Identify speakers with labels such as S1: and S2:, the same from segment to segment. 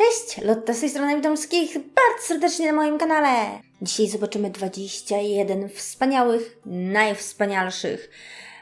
S1: Cześć, Lotta z tej strony, witam wszystkich bardzo serdecznie na moim kanale. Dzisiaj zobaczymy 21 wspaniałych, najwspanialszych,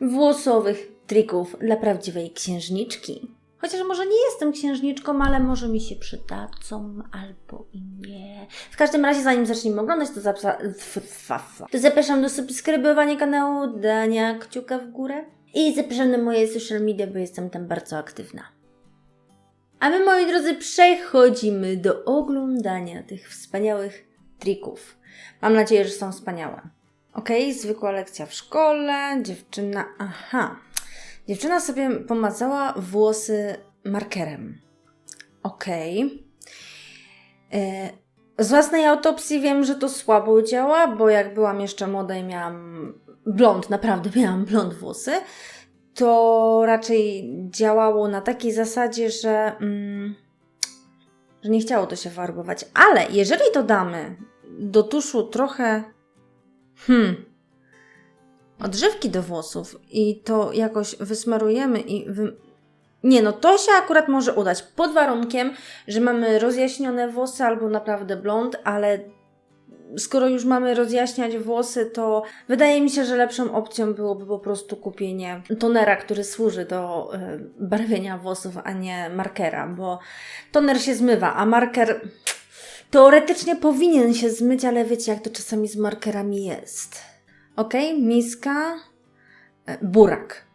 S1: włosowych trików dla prawdziwej księżniczki. Chociaż może nie jestem księżniczką, ale może mi się przydadzą, albo i nie. W każdym razie, zanim zaczniemy oglądać, to, to zapraszam do subskrybowania kanału, dania kciuka w górę i zapraszam na moje social media, bo jestem tam bardzo aktywna. A my, moi drodzy, przechodzimy do oglądania tych wspaniałych trików. Mam nadzieję, że są wspaniałe. Ok, zwykła lekcja w szkole. Dziewczyna, aha. Dziewczyna sobie pomazała włosy markerem. Ok. E, Z własnej autopsji wiem, że to słabo działa, bo jak byłam jeszcze młoda i miałam blond, naprawdę miałam blond włosy, to raczej działało na takiej zasadzie, że, mm, że nie chciało to się farbować. Ale jeżeli dodamy do tuszu trochę hmm, odżywki do włosów i to jakoś wysmarujemy i wy... nie no, to się akurat może udać pod warunkiem, że mamy rozjaśnione włosy albo naprawdę blond, ale skoro już mamy rozjaśniać włosy, to wydaje mi się, że lepszą opcją byłoby po prostu kupienie tonera, który służy do e, barwienia włosów, a nie markera, bo toner się zmywa, a marker teoretycznie powinien się zmyć, ale wiecie, jak to czasami z markerami jest. Ok, miska, e, burak.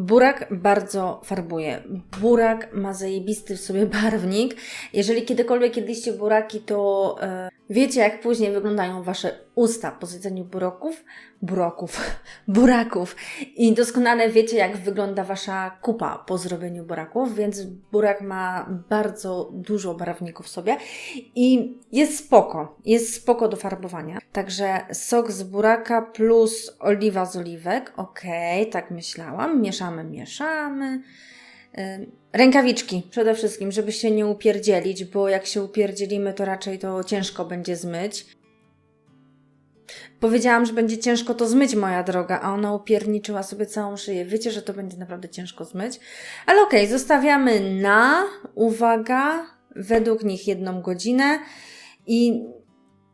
S1: Burak bardzo farbuje. Burak ma zajebisty w sobie barwnik. Jeżeli kiedykolwiek jedliście buraki, to e, wiecie, jak później wyglądają wasze usta po zjedzeniu buraków. Buraków. Buraków. I doskonale wiecie, jak wygląda wasza kupa po zrobieniu buraków, więc burak ma bardzo dużo barwników w sobie i jest spoko. Jest spoko do farbowania. Także sok z buraka plus oliwa z oliwek. Okej, tak myślałam. Mieszamy, mieszamy. Rękawiczki przede wszystkim, żeby się nie upierdzielić, bo jak się upierdzielimy, to raczej to ciężko będzie zmyć. Powiedziałam, że będzie ciężko to zmyć, moja droga, a ona upierniczyła sobie całą szyję. Wiecie, że to będzie naprawdę ciężko zmyć. Ale okej, zostawiamy na, uwaga, według nich jedną godzinę i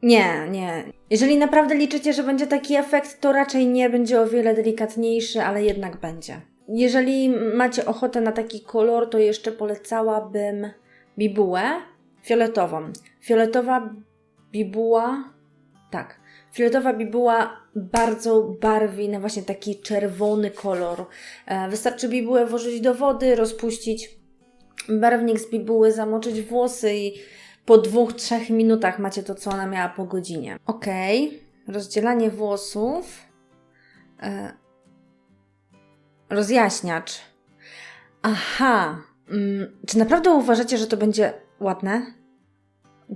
S1: nie, nie. Jeżeli naprawdę liczycie, że będzie taki efekt, to raczej nie będzie o wiele delikatniejszy, ale jednak będzie. Jeżeli macie ochotę na taki kolor, to jeszcze polecałabym bibułę fioletową. Fioletowa bibuła, tak, fioletowa bibuła bardzo barwi na właśnie taki czerwony kolor. E, Wystarczy bibułę włożyć do wody, rozpuścić barwnik z bibuły, zamoczyć włosy i po dwóch, trzech minutach macie to, co ona miała po godzinie. Ok, rozdzielanie włosów. E, rozjaśniacz. Aha, mm, czy naprawdę uważacie, że to będzie ładne?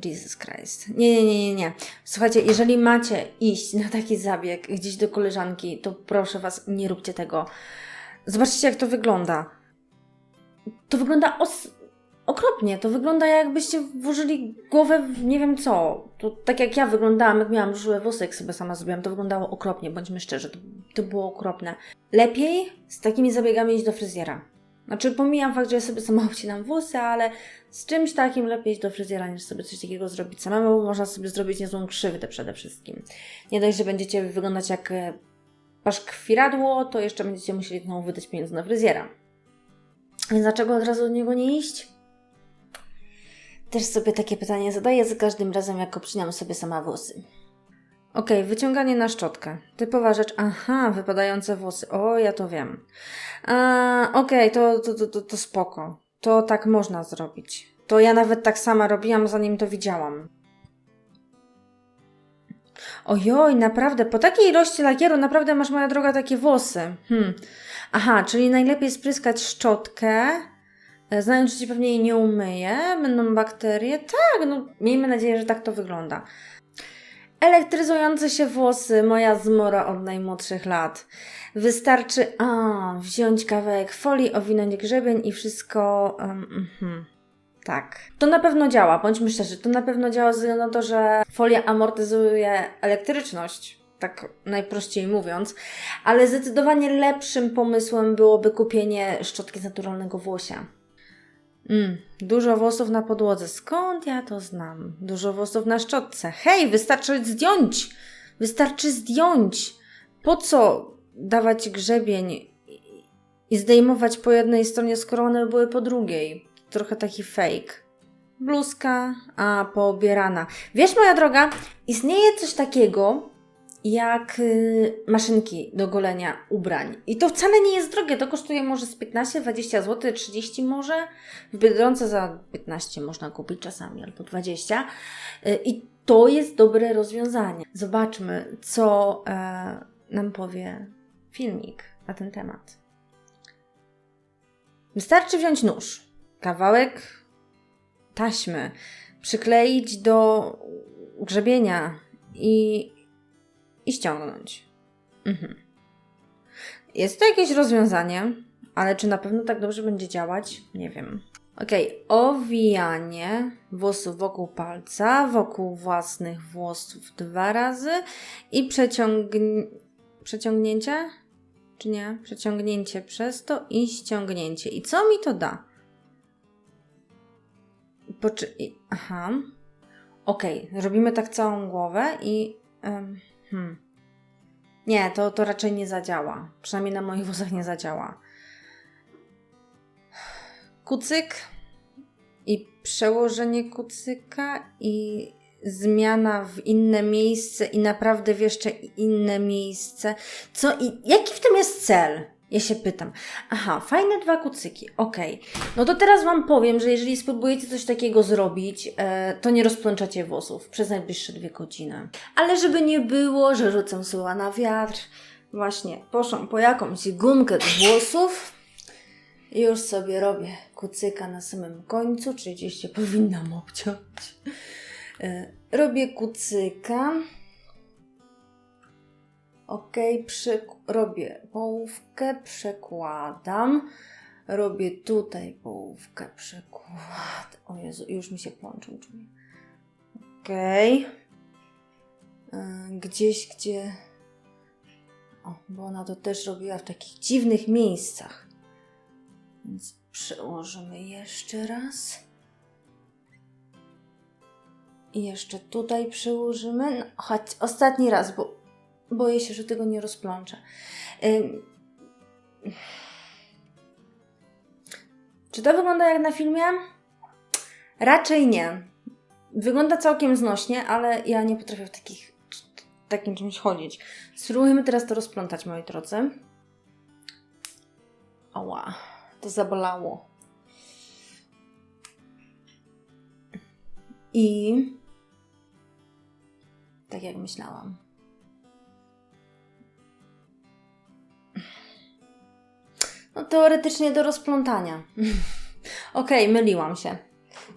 S1: Jesus Christ. Nie, nie, nie, nie, nie. Słuchajcie, jeżeli macie iść na taki zabieg gdzieś do koleżanki, to proszę Was, nie róbcie tego. Zobaczcie, jak to wygląda. To wygląda os- okropnie. To wygląda, jakbyście włożyli głowę w nie wiem co. To tak jak ja wyglądałam, jak miałam różowe włosy, jak sobie sama zrobiłam, to wyglądało okropnie, bądźmy szczerzy. To, to było okropne. Lepiej z takimi zabiegami iść do fryzjera. Znaczy, pomijam fakt, że ja sobie sama obcinam włosy, ale z czymś takim lepiej iść do fryzjera, niż sobie coś takiego zrobić samemu, bo można sobie zrobić niezłą krzywdę przede wszystkim. Nie dość, że będziecie wyglądać jak e, paszkwiradło, to jeszcze będziecie musieli znowu wydać pieniądze na fryzjera. Więc dlaczego od razu do niego nie iść? Też sobie takie pytanie zadaję za każdym razem, jak obcinam sobie sama włosy. Okej, wyciąganie na szczotkę. Typowa rzecz. Aha, wypadające włosy. O, ja to wiem. Okej, to, to, to, to, to spoko. To tak można zrobić. To ja nawet tak sama robiłam, zanim to widziałam. Ojoj, naprawdę, po takiej ilości lakieru naprawdę masz, moja droga, takie włosy. Hmm. Aha, czyli najlepiej spryskać szczotkę, e, znając, że ci pewnie jej nie umyje, będą bakterie. Tak, no miejmy nadzieję, że tak to wygląda. Elektryzujące się włosy, moja zmora od najmłodszych lat. Wystarczy a, wziąć kawałek folii, owinąć grzebień i wszystko. Um, mhm. Tak. To na pewno działa, bądźmy szczerzy, to na pewno działa ze względu na to, że folia amortyzuje elektryczność, tak najprościej mówiąc, ale zdecydowanie lepszym pomysłem byłoby kupienie szczotki z naturalnego włosia. Mm, dużo włosów na podłodze. Skąd ja to znam? Dużo włosów na szczotce. Hej, wystarczy zdjąć! Wystarczy zdjąć! Po co dawać grzebień i- zdejmować po jednej stronie, skoro one były po drugiej? Trochę taki fake. Bluzka, a poobierana. Wiesz, moja droga, istnieje coś takiego jak y, maszynki do golenia ubrań. I to wcale nie jest drogie. To kosztuje może z 15-20 zł, 30 może. W Biedronce za 15 można kupić czasami, albo 20. Y, I to jest dobre rozwiązanie. Zobaczmy, co e, nam powie filmik na ten temat. Wystarczy wziąć nóż, kawałek taśmy, przykleić do grzebienia i, i ściągnąć. Mhm. Jest to jakieś rozwiązanie, ale czy na pewno tak dobrze będzie działać? Nie wiem. Ok, owijanie włosów wokół palca, wokół własnych włosów dwa razy i przeciągn... przeciągnięcie? Czy nie? Przeciągnięcie przez to i ściągnięcie. I co mi to da? Poczy... Aha. Okej, robimy tak całą głowę i... em, hmm. Nie, to, to raczej nie zadziała. Przynajmniej na moich włosach nie zadziała. Kucyk i przełożenie kucyka i zmiana w inne miejsce i naprawdę w jeszcze inne miejsce. Co i jaki w tym jest cel? Ja się pytam. Aha, fajne dwa kucyki, okej. No to teraz Wam powiem, że jeżeli spróbujecie coś takiego zrobić, e, to nie rozplączacie włosów przez najbliższe dwie godziny. Ale żeby nie było, że rzucę słowa na wiatr, właśnie poszłam po jakąś gumkę do włosów już sobie robię kucyka na samym końcu, czyli gdzieś się powinnam obciąć. E, Robię kucyka. Ok, robię połówkę, przekładam. Robię tutaj połówkę, przekładam. O Jezu, już mi się plączą drzwi. Ok. Gdzieś, gdzie... O, bo ona to też robiła w takich dziwnych miejscach. Więc przełożymy jeszcze raz. I jeszcze tutaj przełożymy. No, choć ostatni raz, bo boję się, że tego nie rozplączę. Czy to wygląda jak na filmie? Raczej nie. Wygląda całkiem znośnie, ale ja nie potrafię w takich, takim czymś chodzić. Spróbujmy teraz to rozplątać, moi drodzy. Ała, to zabolało. I tak jak myślałam. No teoretycznie do rozplątania. Okej, myliłam się.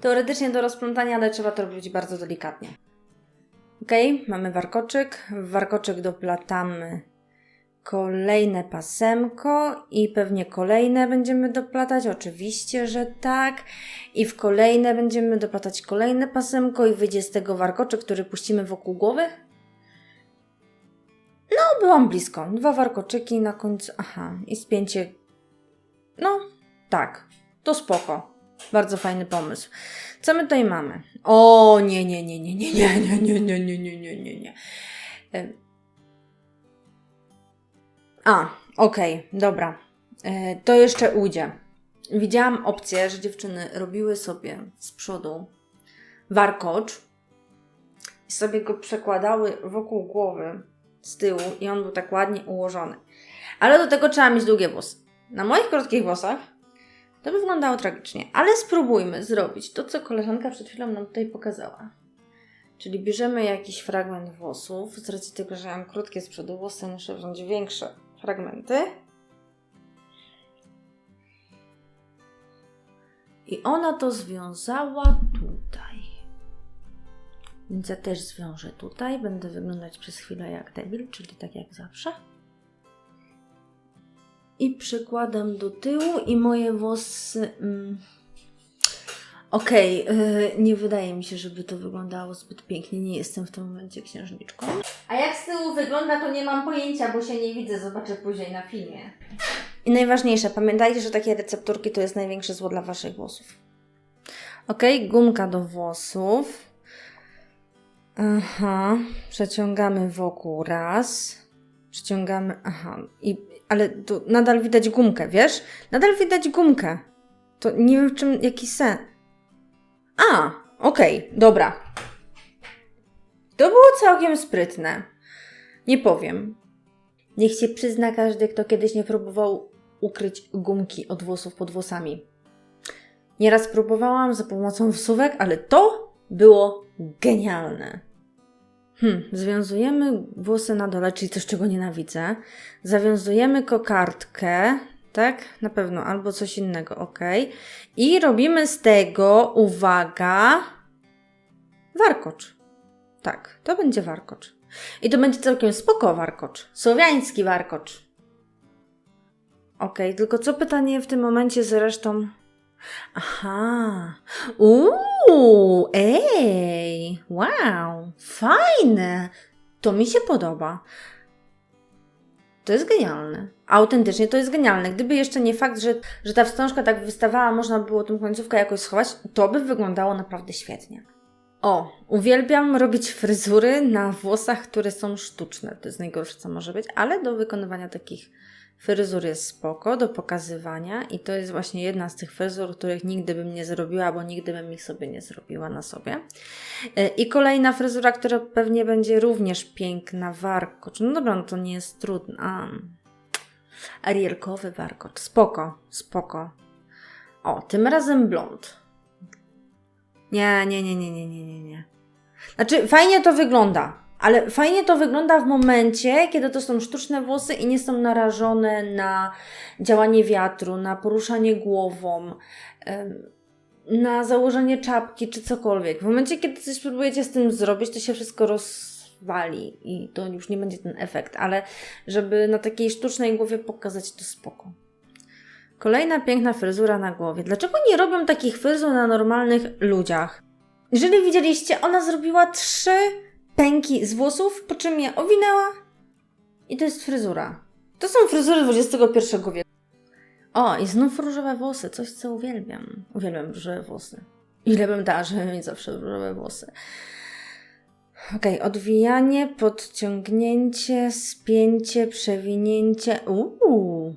S1: Teoretycznie do rozplątania, ale trzeba to robić bardzo delikatnie. Okej, mamy warkoczyk. W warkoczyk doplatamy kolejne pasemko i pewnie kolejne będziemy doplatać. Oczywiście, że tak. I w kolejne będziemy doplatać kolejne pasemko i wyjdzie z tego warkoczyk, który puścimy wokół głowy. No, byłam blisko. Dwa warkoczyki na końcu. Aha, i spięcie. No, tak. To spoko. Bardzo fajny pomysł. Co my tutaj mamy? O, nie, nie, nie, nie, nie, nie, nie, nie, nie, nie, nie, nie, nie, nie. A, okej, dobra. E, To jeszcze ujdzie. Widziałam opcję, że dziewczyny robiły sobie z przodu warkocz i sobie go przekładały wokół głowy z tyłu i on był tak ładnie ułożony. Ale do tego trzeba mieć długie włosy. Na moich krótkich włosach to by wyglądało tragicznie, ale spróbujmy zrobić to, co koleżanka przed chwilą nam tutaj pokazała. Czyli bierzemy jakiś fragment włosów, z racji tego, że mam krótkie z przodu włosy, muszę wziąć większe fragmenty. I ona to związała tutaj. Więc ja też zwiążę tutaj. Będę wyglądać przez chwilę jak debil, czyli tak jak zawsze. I przykładam do tyłu i moje włosy... Mm, Okej, yy, nie wydaje mi się, żeby to wyglądało zbyt pięknie. Nie jestem w tym momencie księżniczką. A jak z tyłu wygląda, to nie mam pojęcia, bo się nie widzę. Zobaczę później na filmie. I najważniejsze, pamiętajcie, że takie recepturki to jest największe zło dla Waszych włosów. Ok, gumka do włosów. Aha, przeciągamy wokół raz. Przeciągamy, aha, i, ale tu nadal widać gumkę, wiesz? Nadal widać gumkę. To nie wiem, w czym, jaki sen. A, okej, dobra. To było całkiem sprytne. Nie powiem. Niech się przyzna każdy, kto kiedyś nie próbował ukryć gumki od włosów pod włosami. Nieraz próbowałam za pomocą wsówek, ale to było genialne. Hmm, związujemy włosy na dole, czyli coś, czego nienawidzę. Zawiązujemy kokardkę, tak? Na pewno, albo coś innego, ok. I robimy z tego, uwaga, warkocz. Tak, to będzie warkocz. I to będzie całkiem spoko warkocz. Słowiański warkocz. Okej, tylko co pytanie w tym momencie z resztą? Aha. Uuu, ej, wow, fajne. To mi się podoba. To jest genialne. Autentycznie to jest genialne. Gdyby jeszcze nie fakt, że, że ta wstążka tak wystawała, można było tą końcówkę jakoś schować, to by wyglądało naprawdę świetnie. O, uwielbiam robić fryzury na włosach, które są sztuczne. To jest najgorsze, co może być, ale do wykonywania takich fryzur jest spoko, do pokazywania i to jest właśnie jedna z tych fryzur, których nigdy bym nie zrobiła, bo nigdy bym ich sobie nie zrobiła na sobie. E, I kolejna fryzura, która pewnie będzie również piękna, warkocz. No dobra, no to nie jest trudna. Arielkowy warkocz. Spoko, spoko. O, tym razem blond. Nie, nie, nie, nie, nie, nie, nie, nie. Znaczy, fajnie to wygląda, ale fajnie to wygląda w momencie, kiedy to są sztuczne włosy i nie są narażone na działanie wiatru, na poruszanie głową, na założenie czapki czy cokolwiek. W momencie, kiedy coś próbujecie z tym zrobić, to się wszystko rozwali i to już nie będzie ten efekt, ale żeby na takiej sztucznej głowie pokazać to spoko. Kolejna piękna fryzura na głowie. Dlaczego nie robią takich fryzur na normalnych ludziach? Jeżeli widzieliście, ona zrobiła trzy pęki z włosów, po czym je owinęła i to jest fryzura. To są fryzury XXI wieku. O, i znów różowe włosy, coś co uwielbiam. Uwielbiam różowe włosy. Ile bym dała, żeby mieć zawsze różowe włosy. Okej, odwijanie, podciągnięcie, spięcie, przewinięcie. Uuu.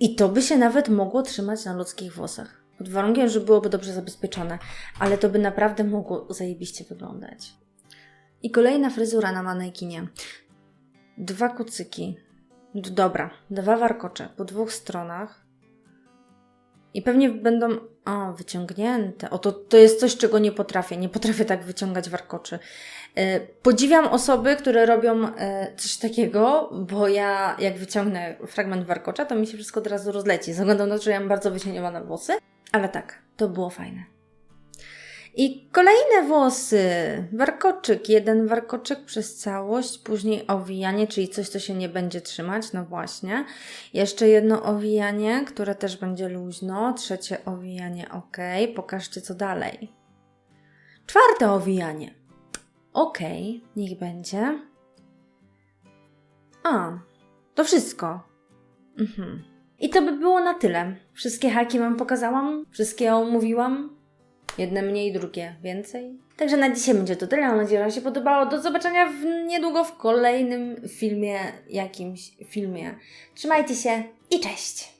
S1: I to by się nawet mogło trzymać na ludzkich włosach. Pod warunkiem, że byłoby dobrze zabezpieczone, ale to by naprawdę mogło zajebiście wyglądać. I kolejna fryzura na manekinie. Dwa kucyki. Dobra, dwa warkocze po dwóch stronach. I pewnie będą. O, wyciągnięte. O, to, to jest coś, czego nie potrafię. Nie potrafię tak wyciągać warkoczy. E, Podziwiam osoby, które robią e, coś takiego, bo ja jak wyciągnę fragment warkocza, to mi się wszystko od razu rozleci. Względu na to, że ja mam bardzo wycieniowane włosy. Ale tak, to było fajne. I kolejne włosy. Warkoczyk. Jeden warkoczyk przez całość, później owijanie, czyli coś, co się nie będzie trzymać. No właśnie. Jeszcze jedno owijanie, które też będzie luźno. Trzecie owijanie, ok. Pokażcie, co dalej. Czwarte owijanie. Ok, niech będzie. A, to wszystko. Mhm. I to by było na tyle. Wszystkie haki Wam pokazałam, wszystkie omówiłam. Jedne mniej, drugie więcej. Także na dzisiaj będzie to tyle. Mam nadzieję, że Wam się podobało. Do zobaczenia w, niedługo w kolejnym filmie, jakimś filmie. Trzymajcie się i cześć!